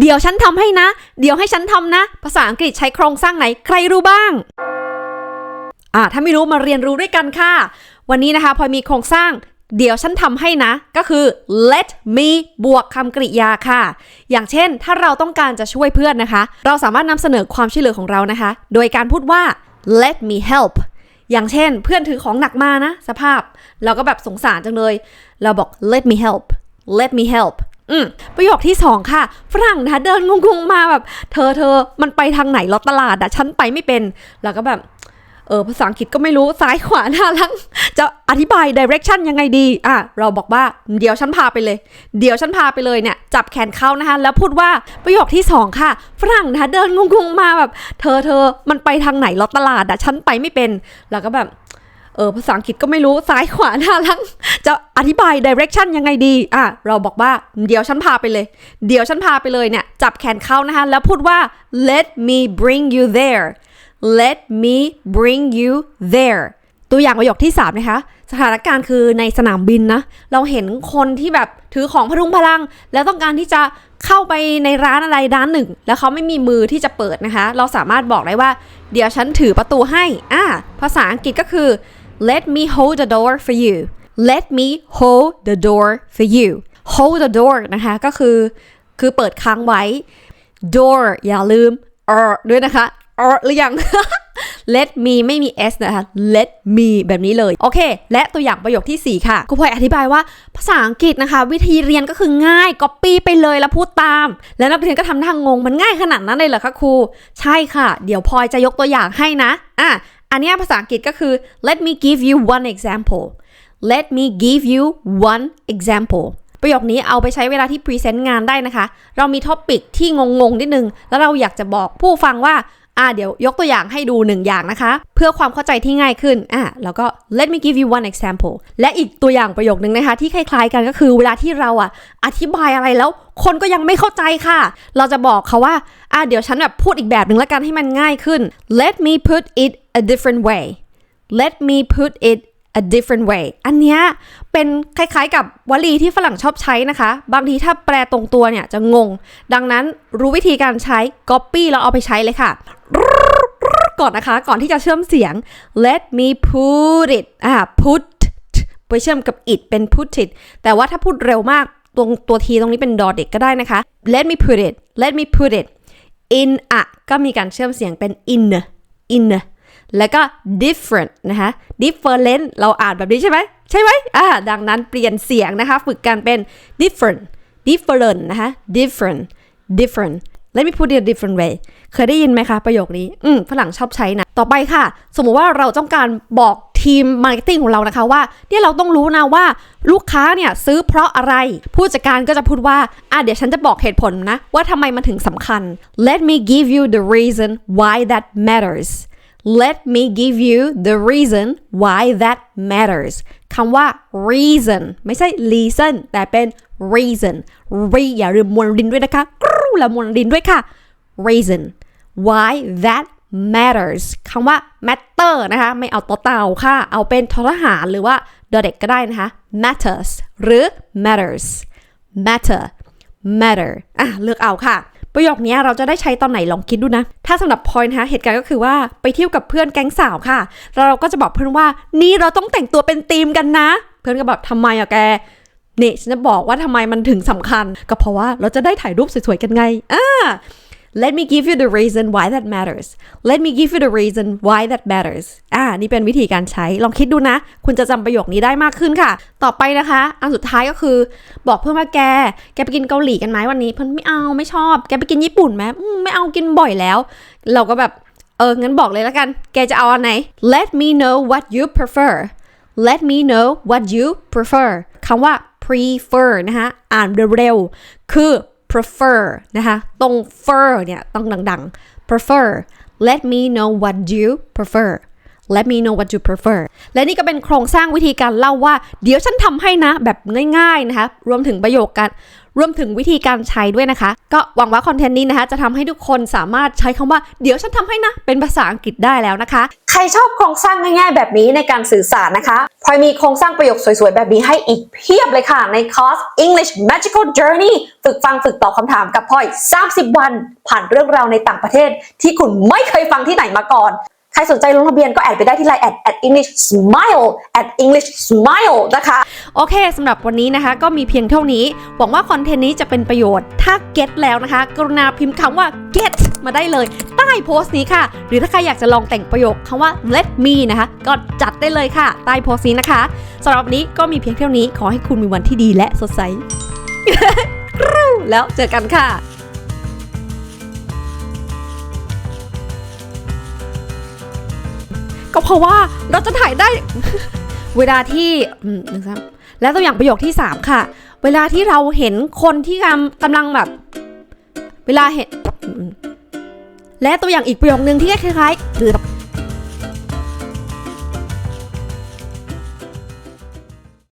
เดี๋ยวฉันทำให้นะ เดี๋ยวให้ฉันทำนะ ภาษาอังกฤษใช้โครงสร้างไหนใครรู้บ้างอ่าถ้าไม่รู้มาเรียนรู้ด้วยกันค่ะ วันนี้นะคะพลอยมีโครงสร้างเดี๋ยวฉันทำให้นะ ก็คือ let me บวกคำกริยาค่ะ อย่างเช่น ถ้าเราต้องการจะช่วยเพื่อนนะคะ เราสามารถนำเสนอความช่วยเหลือของเรานะคะ โดยการพูดว่า let me help อย่างเช่น เพื่อนถือของหนักมานะ สภาพ เราก็แบบสงสารจังเลย เราบอก let me help let me help อืมประโยคที่สองค่ะ ฝรั่งนะเดินงงๆมาแบบ เธอเธอมันไปทางไหนลอตลาดอะฉันไปไม่เป็น แล้วก็แบบเออภาษาอังกฤษก็ไม่รู้ซ้ายขวาหน้าหลัง จะอธิบาย direction ยังไงดี อะ เราบอกว่าเดี๋ยวฉันพาไปเลย เดี๋ยวฉันพาไปเลยเนี่ย จับแขนเขานะคะ แล้วพูดว่าประโยคที่สองค่ะ ฝรั่งนะเดินงงๆมาแบบ เธอเธอมันไปทางไหนลอตตลาดอะฉันไปไม่เป็น แล้วก็แบบ เออภาษาอังกฤษก็ไม่รู้ซ้ายขวาหน้าหลัง จะอธิบาย direction ยังไงดี อะ เราบอกว่าเดี๋ยวฉันพาไปเลย เดี๋ยวฉันพาไปเลยเนี่ย จับแขนเขานะคะ แล้วพูดว่า let me bring you there let me bring you there ตัวอย่างประโยคที่ 3 นะคะ สถานการณ์คือในสนามบินนะ เราเห็นคนที่แบบถือของพรุงพลัง แล้วต้องการที่จะเข้าไปในร้านอะไรร้านหนึ่ง แล้วเขาไม่มีมือที่จะเปิดนะคะ เราสามารถบอกได้ว่า เดี๋ยวฉันถือประตูให้ อ่าภาษาอังกฤษก็คือ let me hold the door for you let me hold the door for you hold the door นะคะก็คือคือเปิดค้างไว้ door อย่าลืม or ด้วยนะคะ or หรือยัง let me ไม่มี s นะคะ let me แบบนี้เลย โอเค และตัวอย่างประโยคที่ 4 ค่ะครูพลอยอธิบายว่าภาษาอังกฤษนะคะ วิธีเรียนก็คือง่าย copy ไปเลยแล้วพูดตาม แล้วนักเรียนก็ทำท่างง มันง่ายขนาดนั้นเลยเหรอคะครู ใช่ค่ะ เดี๋ยวพลอยจะยกตัวอย่างให้นะ อะ อันเนี้ยภาษาอังกฤษก็คือ let me give you one example let me give you one example ประโยคนี้เอาไปใช้เวลาที่พรีเซนต์งานได้นะคะ เรามีท็อปิกที่งงๆนิดนึง แล้วเราอยากจะบอกผู้ฟังว่าอ่าเดี๋ยวยกตัวอย่างให้ดูหนึ่งอย่างนะคะ เพื่อความเข้าใจที่ง่ายขึ้นอ่าแล้วก็ let me give you one example และอีกตัวอย่างประโยคนึงนะคะ ที่คล้ายๆกันก็คือเวลาที่เราอะอธิบายอะไรแล้ว คนก็ยังไม่เข้าใจค่ะ เราจะบอกเขาว่าอ่าเดี๋ยวฉันแบบพูดอีกแบบหนึ่งแล้วกันให้มันง่ายขึ้น let me put it a different way let me put it a different way อันเนี้ยเป็นคล้ายๆกับวลีที่ฝรั่งชอบใช้นะคะ บางทีถ้าแปลตรงตัวเนี่ยจะงง ดังนั้นรู้วิธีการใช้ copy แล้วเอาไปใช้เลยค่ะ ก่อนนะคะ ก่อนที่จะเชื่อมเสียง let me put it อ่า put ไปเชื่อมกับ it เป็น put it แต่ว่าถ้าพูดเร็วมากตรงตัวทีตรงนี้เป็นดอเด็กก็ได้นะคะ let me put it let me put it in อะก็มีการเชื่อมเสียงเป็น in in แล้วก็ different นะคะ different เราอ่านแบบนี้ใช่ไหม ใช่ไหมอ่าดังนั้นเปลี่ยนเสียงนะคะ ฝึกกันเป็น different different นะคะ different different let me put it a different way เคยได้ยินไหมคะประโยคนี้ อืมฝรั่งชอบใช้นะ ต่อไปค่ะ สมมุติว่าเราต้องการบอกทีมมาร์เก็ตติ้งของเรานะคะว่าเนี่ยเราต้องรู้นะว่าลูกค้าเนี่ยซื้อเพราะอะไร ผู้จัดการก็จะพูดว่าอะเดี๋ยวฉันจะบอกเหตุผลนะ ว่าทำไมมันถึงสำคัญ let me give you the reason why that matters let me give you the reason why that matters คำว่า reason ไม่ใช่ reason แต่เป็น reason re อย่าลืมมวลดินด้วยนะคะกรูแล้วมวลดินด้วยค่ะ reason why that matters คำว่า matter นะคะ ไม่เอาตัวเต่าค่ะ เอาเป็นททหารหรือว่าดอเด็กก็ได้นะคะ matters หรือ matters matter matter อะ เลือกเอาค่ะ ประโยคนี้เราจะได้ใช้ตอนไหนลองคิดดูนะ ถ้าสำหรับพอยนะคะเหตุการณ์ก็คือว่าไปเที่ยวกับเพื่อนแก๊งสาวค่ะ เราก็จะบอกเพื่อนว่า นี่เราต้องแต่งตัวเป็นธีมกันนะ เพื่อนก็แบบทำไมอะแกนี่ฉันจะบอกว่าทำไมมันถึงสำคัญ ก็เพราะว่าเราจะได้ถ่ายรูปสวยๆกันไงอ่า Let me give you the reason why that matters Let me give you the reason why that matters อ่า นี่เป็นวิธีการใช้ ลองคิดดูนะ คุณจะจำประโยคนี้ได้มากขึ้นค่ะ ต่อไปนะคะ อันสุดท้ายก็คือ บอกเพื่อนว่าแก แกไปกินเกาหลีกันไหมวันนี้ เพื่อนไม่เอาไม่ชอบ แกไปกินญี่ปุ่นไหมอืมไม่เอากินบ่อยแล้ว เราก็แบบ เออ งั้นบอกเลยแล้วกัน แกจะเอาอันไหน Let me know what you prefer Let me know what you prefer คำว่า prefer นะคะ อ่านเร็วๆ คือ prefer นะคะตรง fer เนี่ยต้องดังๆ prefer let me know what you prefer let me know what you prefer และนี่ก็เป็นโครงสร้างวิธีการเล่าว่า เดี๋ยวฉันทำให้นะ แบบง่ายๆนะคะ รวมถึงประโยคการ รวมถึงวิธีการใช้ด้วยนะคะ ก็หวังว่าคอนเทนต์นี้นะคะ จะทำให้ทุกคนสามารถใช้คำว่าเดี๋ยวฉันทำให้นะ เป็นภาษาอังกฤษได้แล้วนะคะ ใครชอบโครงสร้างง่ายๆ แบบนี้ในการสื่อสารนะคะพลอยมีโครงสร้างประโยคสวยๆ แบบนี้ให้อีกเพียบเลยค่ะ ในคอร์ส English Magical Journey ฝึกฟังฝึกตอบคำถามกับพลอย 30 วัน ผ่านเรื่องราวในต่างประเทศ ที่คุณไม่เคยฟังที่ไหนมาก่อน ครสนใจลงทะเบียนก็แอดไปได้ที่ไลน์ at at English Smile at English Smile นะคะ โอเคสำหรับวันนี้นะคะ ก็มีเพียงเท่านี้ หวังว่าคอนเทนต์นี้จะเป็นประโยชน์ ถ้า get แล้วนะคะ กรุณาพิมพ์คำว่า get มาได้เลย ใต้โพสต์นี้ค่ะ หรือถ้าใครอยากจะลองแต่งประโยคคำว่า let me นะคะ ก็จัดได้เลยค่ะ ใต้โพสต์นี้นะคะสำหรับนี้ก็มีเพียงเท่านี้ขอให้คุณมีวันที่ดีและสดใส แล้วเจอกันค่ะ ก็เพราะว่าเราจะถ่ายได้ เวลาที่หนึ่งสามและตัวอย่างประโยคที่ 3 ค่ะ เวลาที่เราเห็นคนที่กำกำลังแบบ เวลาเห็น และตัวอย่างอีกประโยคนึงที่คล้ายๆหรือ